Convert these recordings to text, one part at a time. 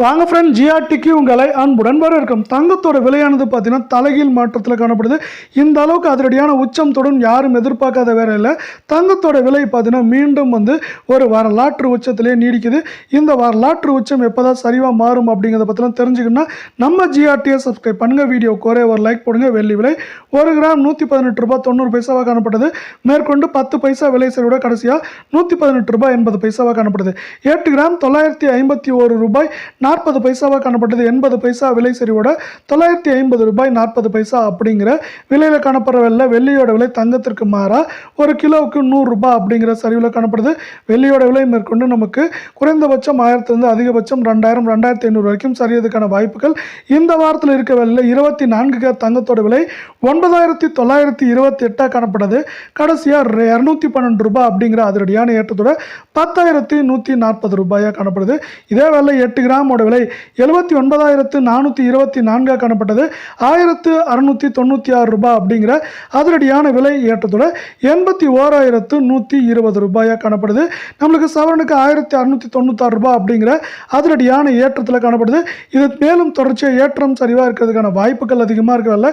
வாங்க ஃப்ரெண்ட் ஜிஆர்டிக்கு உங்களை அன்புடன் வரவேற்கும். தங்கத்தோட விலையானது பார்த்தீங்கன்னா தலைகீழ் மாற்றத்தில் காணப்படுது. இந்த அளவுக்கு அதிரடியான உச்சம் தொடும் யாரும் எதிர்பார்க்காத வேற இல்லை. தங்கத்தோட விலை பார்த்தீங்கன்னா மீண்டும் வந்து ஒரு வரலாற்று உச்சத்திலே நீடிக்குது. இந்த வரலாற்று உச்சம் எப்போதான் சரிவாக மாறும் அப்படிங்கிறத பற்றிலாம் தெரிஞ்சுக்கணும்னா நம்ம ஜிஆர்டியை சப்ஸ்கிரைப் பண்ணுங்கள் வீடியோ குறைய ஒரு லைக் போடுங்க. வெள்ளி விலை ஒரு கிராம் நூற்றி பதினெட்டு ரூபாய் தொண்ணூறு பைசாவாக காணப்பட்டது. மேற்கொண்டு பத்து பைசா விலை சரிவிட கடைசியாக நூற்றி பதினெட்டு ரூபாய் எண்பது பைசாவாக காணப்படுது. எட்டு கிராம் தொள்ளாயிரத்தி ஐம்பத்தி ஒரு ரூபாய் நாற்பது பைசாவாக காணப்பட்டது. எண்பது பைசா விலை சரிவோட தொள்ளாயிரத்தி ஐம்பது ரூபாய் நாற்பது பைசா அப்படிங்கிற விலையில் காணப்படுற வெள்ளை வெள்ளியோட விலை தங்கத்திற்கு மாறா ஒரு கிலோவுக்கு நூறுரூபா அப்படிங்கிற சரிவில் காணப்படுது. வெள்ளியோட விலை மேற்கொண்டு நமக்கு குறைந்தபட்சம் ஆயிரத்துலேருந்து அதிகபட்சம் ரெண்டாயிரம் ரெண்டாயிரத்தி ஐநூறு வரைக்கும் சரியதுக்கான வாய்ப்புகள் இந்த வாரத்தில் இருக்க விலையில் இருபத்தி நான்கு கே தங்கத்தோட விலை ஒன்பதாயிரத்தி தொள்ளாயிரத்தி இருபத்தி எட்டாக காணப்படுது கடைசியாக இரநூத்தி பன்னெண்டு ரூபாய் அப்படிங்கிற அதிரடியான ஏற்றத்தோட பத்தாயிரத்தி நூற்றி நாற்பது ரூபாயாக காணப்படுது. இதே வேலை எட்டு கிராம் கிராமோட விலை எழுபத்தி ஒன்பதாயிரத்து நானூற்றி இருபத்தி நான்காக காணப்பட்டது. ஆயிரத்து அறுநூற்றி தொண்ணூற்றி ஆறு ரூபாய் அப்படிங்கிற அதிரடியான விலை ஏற்றத்தோட எண்பத்தி ஓராயிரத்து நூற்றி இருபது ரூபாயாக காணப்படுது. நம்மளுக்கு சவரனுக்கு ஆயிரத்தி அறுநூற்றி தொண்ணூத்தாறு ரூபாய் அப்படிங்கிற அதிரடியான ஏற்றத்தில் காணப்படுது. இது மேலும் தொடர்ச்சியாக ஏற்றம் சரிவாக இருக்கிறதுக்கான வாய்ப்புகள் அதிகமாக இருக்கவில்ல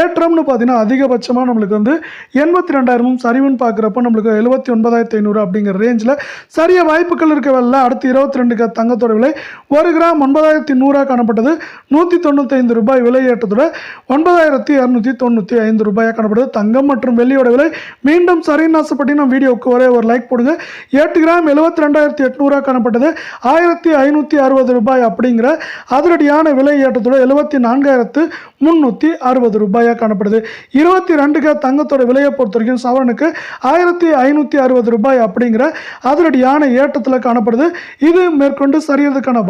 ஏற்றம்னு பார்த்தீங்கன்னா அதிகபட்சமாக நம்மளுக்கு வந்து எண்பத்தி ரெண்டாயிரமும் சரிவுன்னு பார்க்குறப்ப நம்மளுக்கு எழுபத்தி ஒன்பதாயிரத்தி ஐநூறு அப்படிங்கிற ரேஞ்சில் சரிய வாய்ப்புகள் இருக்கவில்லை அடுத்து இருபத்தி ரெண்டுக்கு தங்கத்தோட விலை ஒரு கிராம் ஒன்பதாயிரத்தி நூறாக காணப்பட்டது. நூற்றி தொண்ணூற்றி ரூபாய் விலை ஏற்றத்துடன் ஒன்பதாயிரத்தி இரநூத்தி தொண்ணூற்றி ஐந்து ரூபாயாக காணப்பட்டது தங்கம் மற்றும் வெள்ளியோட விலை மீண்டும் சரின்னு ஆசைப்பட்டு நம்ம வீடியோவுக்கு ஒரே ஒரு லைக் போடுங்க. எட்டு கிராம் எழுபத்தி ரெண்டாயிரத்தி எட்நூறாக காணப்பட்டது. ஆயிரத்தி ஐநூற்றி அறுபது ரூபாய் அப்படிங்கிற அதிரடியான விலை ஏற்றத்துடன் எழுபத்தி நான்காயிரத்து முந்நூற்றி அறுபது ரூபாயாக காணப்படுது. இருபத்தி ரெண்டு கிராம் தங்கத்தோட விலையை பொறுத்த வரைக்கும் சவரனுக்கு ஆயிரத்தி ஐநூற்றி அறுபது ரூபாய் அப்படிங்கிற அதிரடியான ஏற்றத்தில் காணப்படுது. இது மேற்கொண்டு சரியறதுக்கான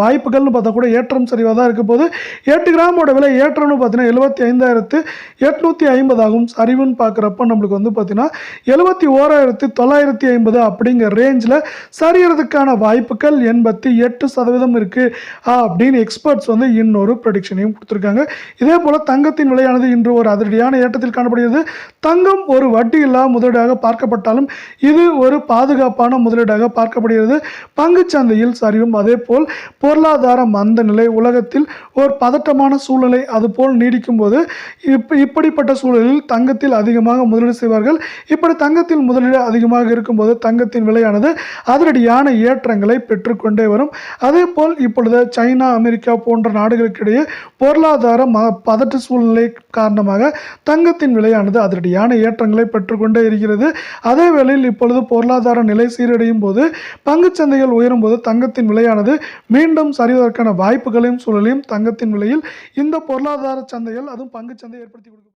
முதல்னு பார்த்தா கூட ஏற்றம் சரிவாக தான் இருக்க போது எட்டு கிராமோட விலை ஏற்றம்னு பார்த்தீங்கன்னா எழுபத்தி ஐந்தாயிரத்து எட்நூற்றி ஐம்பதாகும் சரிவுன்னு பார்க்குறப்ப நம்மளுக்கு வந்து பார்த்தீங்கன்னா எழுபத்தி ஓராயிரத்து தொள்ளாயிரத்தி ஐம்பது அப்படிங்கிற ரேஞ்சில் சரியறதுக்கான வாய்ப்புகள் எண்பத்தி எட்டு சதவீதம் இருக்குது அப்படின்னு எக்ஸ்பர்ட்ஸ் வந்து இன்னொரு ப்ரொடிக்ஷனையும் கொடுத்துருக்காங்க. இதே போல் தங்கத்தின் விலையானது இன்று ஒரு அதிரடியான ஏற்றத்தில் காணப்படுகிறது. தங்கம் ஒரு வட்டி இல்லா முதலீடாக பார்க்கப்பட்டாலும் இது ஒரு பாதுகாப்பான முதலீடாக பார்க்கப்படுகிறது. பங்குச்சந்தையில் சரிவும் அதே போல் பொருளாதார மந்த நிலை உலகத்தில் ஒரு பதட்டமான சூழ்நிலை அதுபோல் நீடிக்கும் போது இப் இப்படிப்பட்ட சூழலில் தங்கத்தில் அதிகமாக முதலீடு செய்வார்கள். இப்படி தங்கத்தில் முதலீடு அதிகமாக இருக்கும்போது தங்கத்தின் விலையானது அதிரடியான ஏற்றங்களை பெற்றுக்கொண்டே வரும். அதே போல் இப்பொழுது சைனா அமெரிக்கா போன்ற நாடுகளுக்கிடையே பொருளாதார ம பதட்ட சூழ்நிலை காரணமாக தங்கத்தின் விலையானது அதிரடியான ஏற்றங்களை பெற்றுக்கொண்டே இருக்கிறது. அதே வேளையில் இப்பொழுது பொருளாதார நிலை சீரடையும் போது பங்குச்சந்தைகள் உயரும் போது தங்கத்தின் விலையானது மீண்டும் சரிவதற்கான வாய்ப்புகளையும் சூழலையும் தங்கத்தின் விலையில் இந்த பொருளாதார சந்தைகள் அதுவும் பங்குச் சந்தை ஏற்படுத்தி கொடுக்கும்.